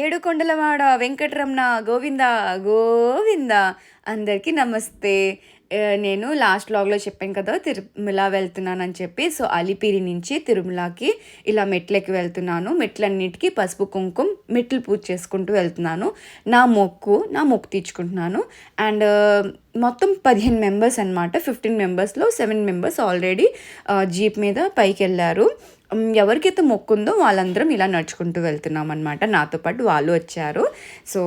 ఏడుకొండలవాడ వెంకటరమణ గోవింద గోవింద అందరికీ నమస్తే. నేను లాస్ట్ లాగ్లో చెప్పాను కదా తిరుమల వెళ్తున్నానని చెప్పి సో అలిపిరి నుంచి తిరుమలకి ఇలా మెట్లకి వెళ్తున్నాను. మెట్లన్నిటికీ పసుపు కుంకుమ మెట్లు పూజ చేసుకుంటూ వెళ్తున్నాను. నా మొక్కు నా మొక్కు తీర్చుకుంటున్నాను. అండ్ మొత్తం పదిహేను మెంబర్స్ అనమాట ఫిఫ్టీన్ మెంబర్స్లో సెవెన్ మెంబర్స్ ఆల్రెడీ జీప్ మీద పైకి వెళ్ళారు. ఎవరికైతే మొక్కు ఉందో వాళ్ళందరం ఇలా నడుచుకుంటూ వెళ్తున్నాం అనమాట నాతో పాటు వాళ్ళు వచ్చారు. సో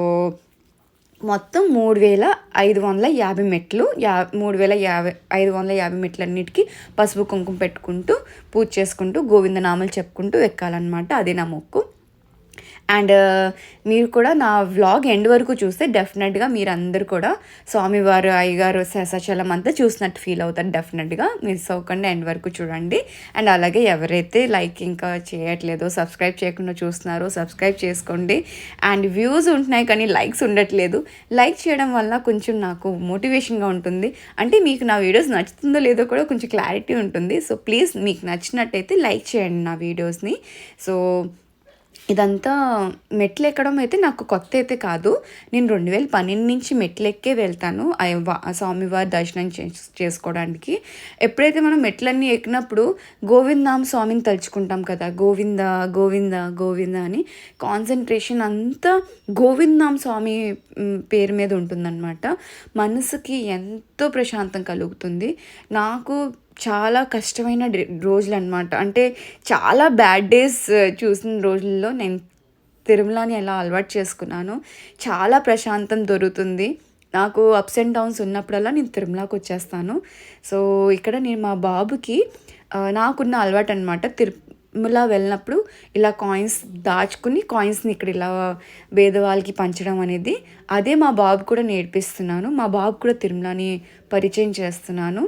మొత్తం మూడు వేల ఐదు వందల యాభై మెట్లు యా మూడు వేల యాభై ఐదు వందల యాభై మెట్లన్నిటికీ పసుపు కుంకుమ పెట్టుకుంటూ పూజ చేసుకుంటూ గోవిందనామాలు చెప్పుకుంటూ ఎక్కాలన్నమాట. అదే నా మొక్కు. అండ్ uh, మీరు కూడా నా వ్లాగ్ ఎండ్ వరకు చూస్తే డెఫినెట్గా మీరు అందరు కూడా స్వామివారు అయ్యగారు శేషాచలం అంతా చూసినట్టు ఫీల్ అవుతారు డెఫినెట్గా మిస్ అవ్వకుండా ఎండ్ వరకు చూడండి. అండ్ అలాగే ఎవరైతే లైక్ ఇంకా చేయట్లేదో సబ్స్క్రైబ్ చేయకుండా చూస్తున్నారో సబ్స్క్రైబ్ చేసుకోండి. అండ్ వ్యూస్ ఉంటున్నాయి కానీ లైక్స్ ఉండట్లేదు. లైక్ చేయడం వల్ల కొంచెం నాకు మోటివేషన్గా ఉంటుంది. అంటే మీకు నా వీడియోస్ నచ్చుతుందో లేదో కూడా కొంచెం క్లారిటీ ఉంటుంది. సో ప్లీజ్ మీకు నచ్చినట్టయితే లైక్ చేయండి నా వీడియోస్ని సో ఇదంతా మెట్లు ఎక్కడం అయితే నాకు కొత్త అయితే కాదు. నేను రెండు వేల పన్నెండు నుంచి మెట్లు ఎక్కే వెళ్తాను. ఆ స్వామివారి దర్శనం చేస్- చేసుకోవడానికి. ఎప్పుడైతే మనం మెట్లన్నీ ఎక్కినప్పుడు గోవిందాం స్వామిని తలుచుకుంటాం కదా గోవింద గోవింద గోవింద అని కాన్సన్ట్రేషన్ అంతా గోవిందాం స్వామి పేరు మీద ఉంటుందన్నమాట. మనసుకి ఎంతో ప్రశాంతం కలుగుతుంది. నాకు చాలా కష్టమైన రోజులు అనమాట అంటే చాలా బ్యాడ్ డేస్ చూసిన రోజుల్లో నేను తిరుమలని ఎలా అలవాటు చేసుకున్నాను చాలా ప్రశాంతం దొరుకుతుంది. నాకు అప్స్ అండ్ డౌన్స్ ఉన్నప్పుడల్లా నేను తిరుమలకి వచ్చేస్తాను. సో ఇక్కడ నేను మా బాబుకి నాకున్న అలవాటు అనమాట తిరుమల వెళ్ళినప్పుడు ఇలా కాయిన్స్ దాచుకుని కాయిన్స్ని ఇక్కడ ఇలా పేదవాళ్ళకి పంచడం అనేది. అదే మా బాబు కూడా నేర్పిస్తున్నాను. మా బాబు కూడా తిరుమలని పరిచయం చేస్తున్నాను.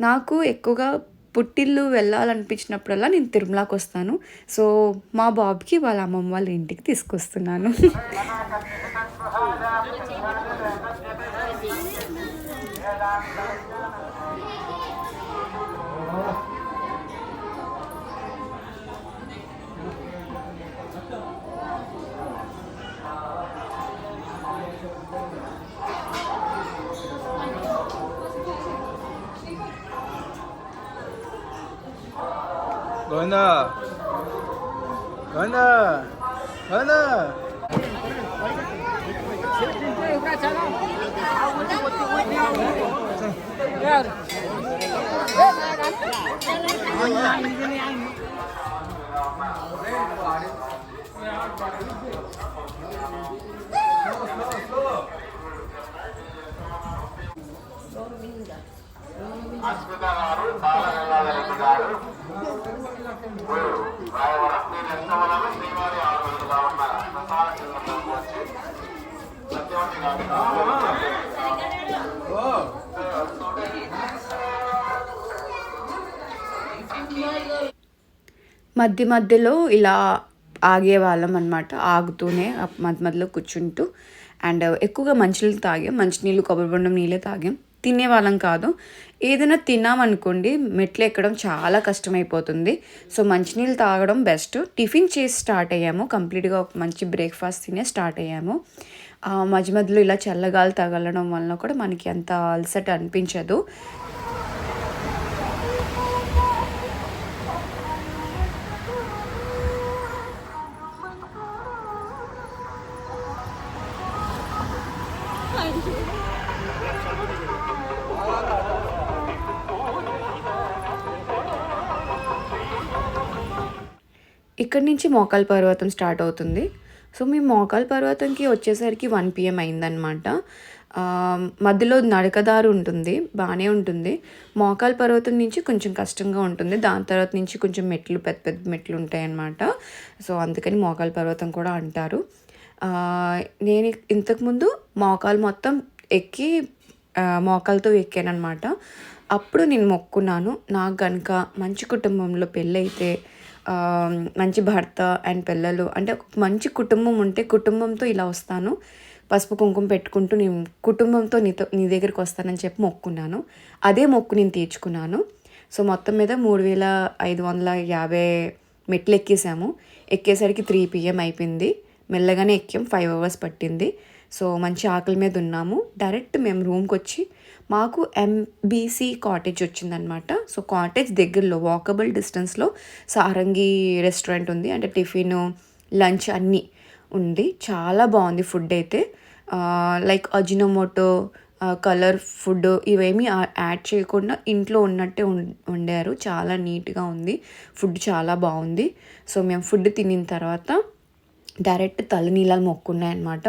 నాకు ఎక్కువగా పుట్టిల్లు వెళ్ళాలనిపించినప్పుడల్లా నేను తిరుమలకి వస్తాను. సో మా బాబుకి వాళ్ళ అమ్మమ్మ వాళ్ళ ఇంటికి తీసుకొస్తున్నాను. 러나 러나 러나. 아스페다가를 나라가 나라가 మధ్య మధ్యలో ఇలా ఆగేవాళ్ళం అనమాట ఆగుతూనే మధ్య మధ్యలో కూర్చుంటూ. అండ్ ఎక్కువగా మంచినీళ్ళు తాగాం. మంచినీళ్ళు కొబ్బరి బొండం నీళ్ళే తాగాం. తినేవాళ్ళం కాదు. ఏదైనా తిన్నామనుకోండి మెట్లు ఎక్కడం చాలా కష్టమైపోతుంది. సో మంచినీళ్ళు తాగడం బెస్ట్. టిఫిన్ చేసి స్టార్ట్ అయ్యాము. కంప్లీట్గా ఒక మంచి బ్రేక్ఫాస్ట్ తినే స్టార్ట్ అయ్యాము. మధ్య మధ్యలో ఇలా చల్లగాలి తగలడం వలన కూడా మనకి అంత అలసట అనిపించదు. ఇక్కడి నుంచి మోకాల్ పర్వతం స్టార్ట్ అవుతుంది. సో మేము మోకాల్ పర్వతంకి వచ్చేసరికి వన్ పిఎం అయిందనమాట మధ్యలో నడకదారు ఉంటుంది బాగానే ఉంటుంది. మోకాల్ పర్వతం నుంచి కొంచెం కష్టంగా ఉంటుంది. దాని తర్వాత నుంచి కొంచెం మెట్లు పెద్ద పెద్ద మెట్లు ఉంటాయన్నమాట. సో అందుకని మోకాల్ పర్వతం కూడా అంటారు. నేను ఇంతకుముందు మోకాలు మొత్తం ఎక్కి మోకాలతో ఎక్కానమాట అప్పుడు నేను మొక్కున్నాను. నాకు కనుక మంచి కుటుంబంలో పెళ్ళైతే మంచి భర్త అండ్ పిల్లలు. అంటే ఒక మంచి కుటుంబం ఉంటే కుటుంబంతో ఇలా వస్తాను. పసుపు కుంకుమ పెట్టుకుంటూ నేను కుటుంబంతో నీతో నీ దగ్గరికి వస్తానని చెప్పి మొక్కున్నాను. అదే మొక్కు నేను తీర్చుకున్నాను. సో మొత్తం మీద మూడు వేల ఐదు వందల యాభై మెట్లు ఎక్కేసాము. ఎక్కేసరికి త్రీ పిఎం అయిపోయింది. మెల్లగానే ఎక్కాం. ఫైవ్ అవర్స్ పట్టింది. సో మంచి ఆకలి మీద ఉన్నాము. డైరెక్ట్ మేము రూమ్కి వచ్చి మాకు ఎంబీసీ కాటేజ్ వచ్చిందనమాట సో కాటేజ్ దగ్గరలో వాకబుల్ డిస్టెన్స్లో సారంగి రెస్టారెంట్ ఉంది. అంటే టిఫిన్ లంచ్ అన్నీ ఉంది. చాలా బాగుంది ఫుడ్ అయితే. లైక్ అజినోమోటో కలర్ ఫుడ్ ఇవేమీ యాడ్ చేయకుండా ఇంట్లో ఉన్నట్టే ఉండారు వండారు. చాలా నీట్గా ఉంది. ఫుడ్ చాలా బాగుంది. సో మేము ఫుడ్ తినిన తర్వాత డైరెక్ట్ తలనీలాలు మొక్కున్నాయన్నమాట.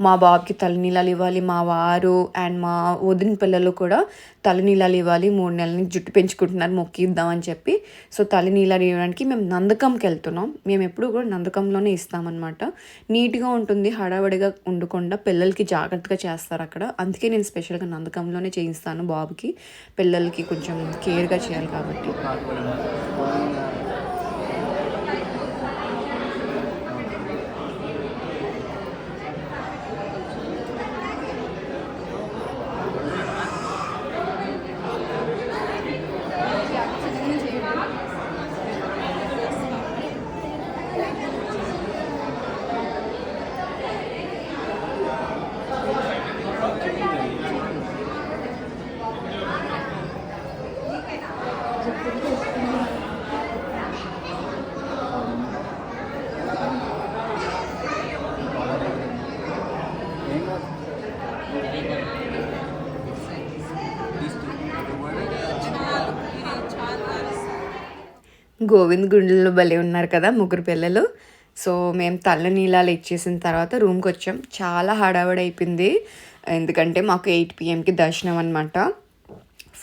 మా బాబుకి తలనీలాలు ఇవ్వాలి మా వారు అండ్ మా వదిన పిల్లలు కూడా తలనీలాలు ఇవ్వాలి మూడు నెలల నుంచి జుట్టు పెంచుకుంటున్నారు మొక్కిద్దామని చెప్పి. సో తలనీలాలు ఇవ్వడానికి మేము నందకంకి వెళ్తున్నాం. మేము ఎప్పుడు కూడా నందకంలోనే ఇస్తామన్నమాట. నీట్గా ఉంటుంది హడావడిగా ఉండకుండా పిల్లలకి జాగ్రత్తగా చేస్తారు అక్కడ. అందుకే నేను స్పెషల్గా నందకంలోనే చేయిస్తాను బాబుకి. పిల్లలకి కొంచెం కేర్గా చేయాలి కాబట్టి. గోవింద్ గుండెల్లో భలే ఉన్నారు కదా ముగ్గురు పిల్లలు. సో మేము తల్ల నీళ్ళాలు ఇచ్చేసిన తర్వాత రూమ్కి వచ్చాం. చాలా హడావడి అయిపోయింది. ఎందుకంటే మాకు ఎయిట్ పిఎంకి దర్శనం అనమాట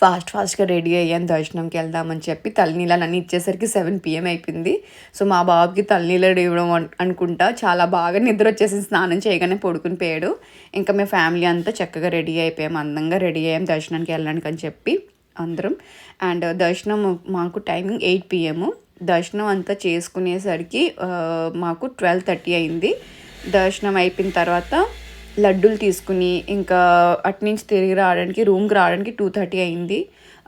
ఫాస్ట్ ఫాస్ట్గా రెడీ అయ్యాను దర్శనంకి వెళ్దామని చెప్పి తలనీళ్ళని అన్నీ ఇచ్చేసరికి సెవెన్ పిఎం అయిపోయింది. సో మా బాబుకి తలనీళ్ళు ఇవ్వడం అనుకుంటా చాలా బాగా నిద్ర వచ్చేసి స్నానం చేయగానే పడుకుని పోయాడు. ఇంకా మేము ఫ్యామిలీ అంతా చక్కగా రెడీ అయిపోయాం. అందంగా రెడీ అయ్యాం దర్శనానికి వెళ్ళడానికి అని చెప్పి. అందరం. అండ్ uh, దర్శనం మాకు టైమింగ్ ఎయిట్ పిఎము. దర్శనం అంతా చేసుకునేసరికి uh, మాకు ట్వెల్వ్ థర్టీ అయింది. దర్శనం అయిపోయిన తర్వాత లడ్డూలు తీసుకుని ఇంకా అటు నుంచి తిరిగి రావడానికి రూమ్కి రావడానికి టూ థర్టీ అయింది.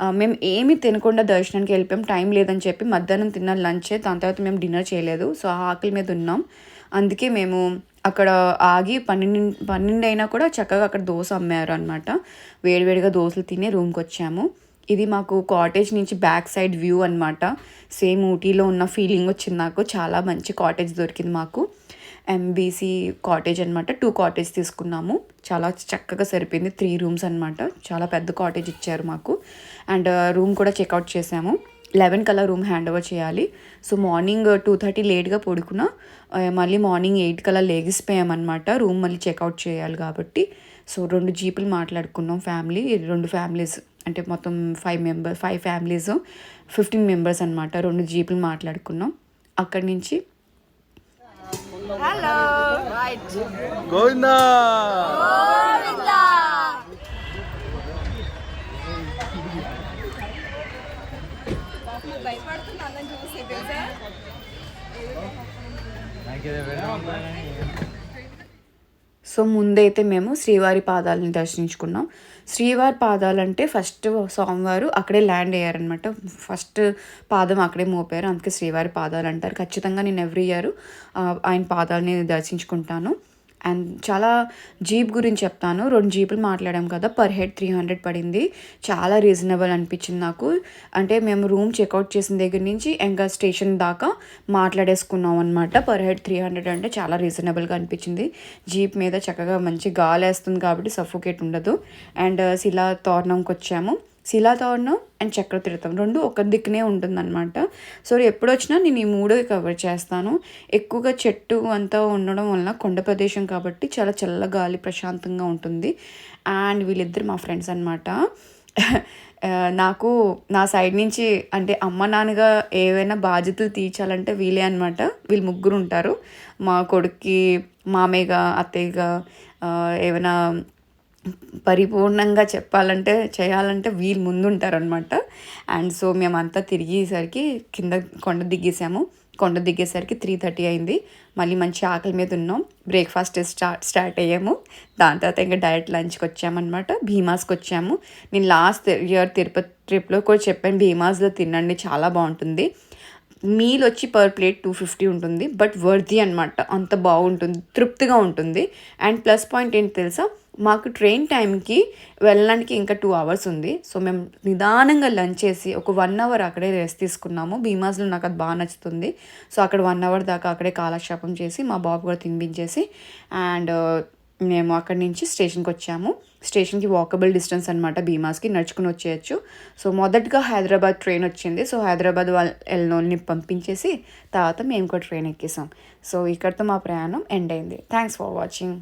Uh, మేము ఏమి తినకుండా దర్శనానికి వెళ్ళిపోయాం. టైం లేదని చెప్పి మధ్యాహ్నం తిన్న లంచే దాని తర్వాత మేము డిన్నర్ చేయలేదు. సో ఆ ఆకలి మీద ఉన్నాం. అందుకే మేము అక్కడ ఆగి పన్నెండు పన్నెండు అయినా కూడా చక్కగా అక్కడ దోశ అమ్మారు అనమాట వేడివేడిగా దోశలు తిని రూమ్కి వచ్చాము. ఇది మాకు కాటేజ్ నుంచి బ్యాక్ సైడ్ వ్యూ అనమాట సేమ్ ఊటీలో ఉన్న ఫీలింగ్ వచ్చింది నాకు. చాలా మంచి కాటేజ్ దొరికింది మాకు. ఎంబీసీ కాటేజ్ అనమాట టూ కాటేజ్ తీసుకున్నాము. చాలా చక్కగా సరిపోయింది. త్రీ రూమ్స్ అనమాట చాలా పెద్ద కాటేజ్ ఇచ్చారు మాకు. అండ్ రూమ్ uh, కూడా చెక్అవుట్ చేసాము. లెవెన్ కల్లా రూమ్ హ్యాండ్ ఓవర్ చేయాలి సో మార్నింగ్ టూ థర్టీ లేట్గా పడుకున్నా. Uh, మళ్ళీ మార్నింగ్ ఎయిట్ కల్లా లేగిసిపోయామన్నమాట రూమ్ మళ్ళీ చెక్అవుట్ చేయాలి కాబట్టి. సో రెండు జీపులు మాట్లాడుకున్నాం ఫ్యామిలీ రెండు ఫ్యామిలీస్ అంటే మొత్తం five member five families fifteen members అనమాట రెండు జీపులు మాట్లాడుకున్నాం. అక్కడి నుంచి గోవిందా! సో ముందైతే మేము శ్రీవారి పాదాలని దర్శించుకున్నాం. శ్రీవారి పాదాలంటే ఫస్ట్ స్వామివారు అక్కడే ల్యాండ్ అయ్యారనమాట ఫస్ట్ పాదం అక్కడే మోపారు. అందుకే శ్రీవారి పాదాలు అంటారు. ఖచ్చితంగా నేను ఎవ్రీ ఇయర్ ఆయన పాదాలని దర్శించుకుంటాను. అండ్ చాలా జీప్ గురించి చెప్తాను. రెండు జీపులు మాట్లాడాం కదా పర్ హెడ్ త్రీ హండ్రెడ్ పడింది. చాలా రీజనబుల్ అనిపించింది నాకు. అంటే మేము రూమ్ చెక్అవుట్ చేసిన దగ్గర నుంచి ఇంకా స్టేషన్ దాకా మాట్లాడేసుకున్నాం అనమాట పర్ హెడ్ త్రీ హండ్రెడ్ అంటే చాలా రీజనబుల్గా అనిపించింది. జీప్ మీద చక్కగా మంచి గాలి వేస్తుంది కాబట్టి సఫోకేట్ ఉండదు. అండ్ శిలా తోరణంకి వచ్చాము శిలాతోరణం అండ్ చక్రతీర్థం రెండు ఒక దిక్కునే ఉంటుందన్నమాట. సో ఎప్పుడు వచ్చినా నేను ఈ మూడు కవర్ చేస్తాను. ఎక్కువగా చెట్టు అంతా ఉండడం వలన కొండ ప్రదేశం కాబట్టి చాలా చల్ల గాలి ప్రశాంతంగా ఉంటుంది. అండ్ వీళ్ళిద్దరు మా ఫ్రెండ్స్ అనమాట నాకు నా సైడ్ నుంచి అంటే అమ్మ నాన్నగా ఏవైనా బాధ్యతలు తీర్చాలంటే వీలే అనమాట వీళ్ళు ముగ్గురు ఉంటారు. మా కొడుక్కి మామయ్యగా అత్తయ్యగా ఏమైనా పరిపూర్ణంగా చెప్పాలంటే చేయాలంటే వీళ్ళు ముందు ఉంటారనమాట అండ్ సో మేమంతా తిరిగేసరికి కింద కొండ దిగేసాము. కొండ దిగేసరికి త్రీ థర్టీ అయింది. మళ్ళీ మంచి ఆకలి మీద ఉన్నాం. బ్రేక్ఫాస్ట్ స్టార్ట్ స్టార్ట్ అయ్యాము. దాని తర్వాత ఇంకా డైరెక్ట్ లంచ్కి వచ్చామన్నమాట. భీమాస్కి వచ్చాము. నేను లాస్ట్ ఇయర్ తిరుపతి ట్రిప్లో కూడా చెప్పాను భీమాస్లో తినండి చాలా బాగుంటుంది. మీల్ వచ్చి పర్ ప్లేట్ టూ ఫిఫ్టీ ఉంటుంది. బట్ వర్ది అనమాట అంత బాగుంటుంది తృప్తిగా ఉంటుంది. అండ్ ప్లస్ పాయింట్ ఏంటి తెలుసా? మాకు ట్రైన్ టైంకి వెళ్ళడానికి ఇంకా టూ అవర్స్ ఉంది. సో మేము నిదానంగా లంచ్ చేసి ఒక వన్ అవర్ అక్కడే రెస్ట్ తీసుకున్నాము. భీమాస్లో నాకు అది బాగా నచ్చుతుంది. సో అక్కడ వన్ అవర్ దాకా అక్కడే కాలక్షేపం చేసి మా బాబు కూడా తినిపించేసి అండ్ మేము అక్కడి నుంచి స్టేషన్కి వచ్చాము. స్టేషన్కి వాకబుల్ డిస్టెన్స్ అనమాట భీమాస్కి నడుచుకుని వచ్చేయచ్చు. సో మొదటగా హైదరాబాద్ ట్రైన్ వచ్చింది. సో హైదరాబాద్ వాళ్ళని పంపించేసి తర్వాత మేము కూడా ట్రైన్ ఎక్కేసాం. సో ఇక్కడితో మా ప్రయాణం ఎండ్ అయింది. Thanks for watching